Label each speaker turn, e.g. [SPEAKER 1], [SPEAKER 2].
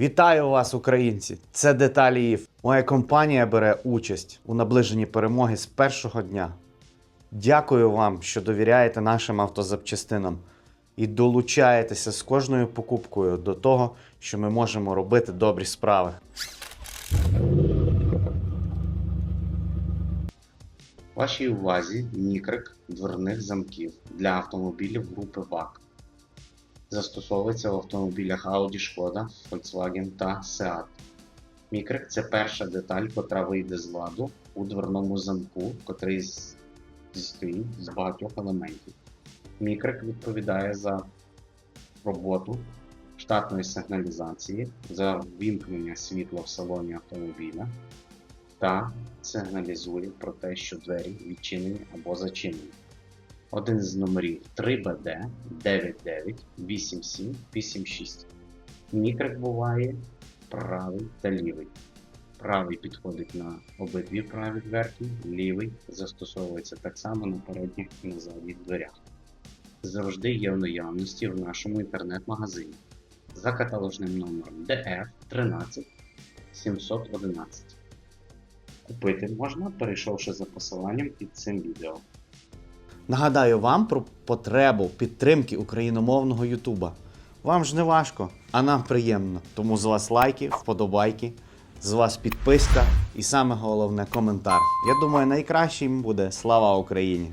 [SPEAKER 1] Вітаю вас, українці! Це деталі ІФ. Моя компанія бере участь у наближенні перемоги з першого дня. Дякую вам, що довіряєте нашим автозапчастинам і долучаєтеся з кожною покупкою до того, що ми можемо робити добрі справи.
[SPEAKER 2] Вашій увазі мікрик дверних замків для автомобілів групи ВАК. Застосовується в автомобілях Audi, Шкода, Volkswagen та Seat. Мікрик це перша деталь, котра вийде з ладу у дверному замку, котрий зістоїть з багатьох елементів. Мікрик відповідає за роботу штатної сигналізації, за ввімкнення світла в салоні автомобіля та сигналізує про те, що двері відчинені або зачинені. Один з номерів 3BD 998786. Мікрик буває правий та лівий. Правий підходить на обидві праві дверки, лівий застосовується так само на передніх і на задніх дверях. Завжди є в наявності в нашому інтернет-магазині за каталожним номером DF 13 711. Купити можна, перейшовши за посиланням під цим відео.
[SPEAKER 1] Нагадаю вам про потребу підтримки україномовного Ютуба. Вам ж не важко, а нам приємно. Тому з вас лайки, вподобайки, з вас підписка і саме головне коментар. Я думаю, найкращим буде слава Україні!